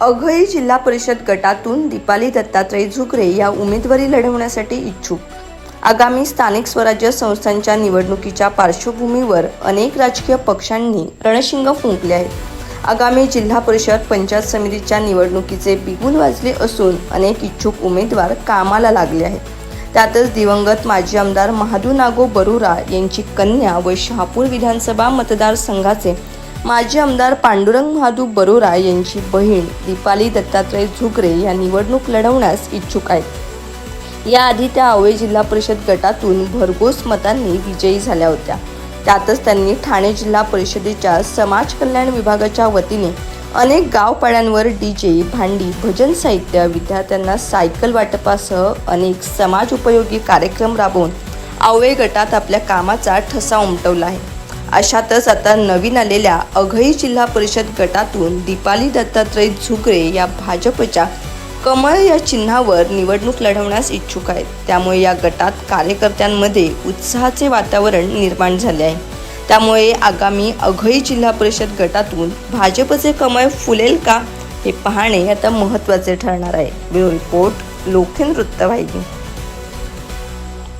अघई जिल्हा परिषद गटातून दीपाली दत्तात्रय झुकरे या उमेदवारी लढवण्यासाठी इच्छुक. आगामी स्थानिक स्वराज्य संस्थांच्या निवडणुकीच्या पार्श्वभूमीवर अनेक राजकीय पक्षांनी रणशिंग फुंकले आहेत. आगामी जिल्हा परिषद पंचायत समितीच्या निवडणुकीचे बिगुल वाजले असून अनेक इच्छुक उमेदवार कामाला लागले आहेत. त्यातच दिवंगत माजी आमदार महादू नागो बरुरा यांची कन्या व शहापूर विधानसभा मतदारसंघाचे माजी आमदार पांडुरंग महादू बरोरा यांची बहीण दीपाली दत्तात्रय झुकरे या निवडणूक लढवण्यास इच्छुक आहेत. याआधी त्या आवळे जिल्हा परिषद गटातून भरघोस मतांनी विजयी झाल्या होत्या. त्यातच त्यांनी ठाणे जिल्हा परिषदेच्या समाज कल्याण विभागाच्या वतीने अनेक गावपाड्यांवर डीजे भांडी भजन साहित्य विद्यार्थ्यांना सायकल वाटपासह अनेक समाज उपयोगी कार्यक्रम राबवून आवळे गटात आपल्या कामाचा ठसा उमटवला आहे. अशातच आता नवीन आलेल्या अघई जिल्हा परिषद गटातून दीपाली दत्तात्रय झुगरे या भाजपच्या कमळ या चिन्हावर निवडणूक लढवण्यास इच्छुक आहेत. त्यामुळे या गटात कार्यकर्त्यांमध्ये उत्साहाचे वातावरण निर्माण झाले आहे. त्यामुळे आगामी अघई जिल्हा परिषद गटातून भाजपचे कमळ फुलेल का हे पाहणे आता महत्त्वाचे ठरणार आहे. ब्युरो रिपोर्ट लोखेन वृत्तवाहिनी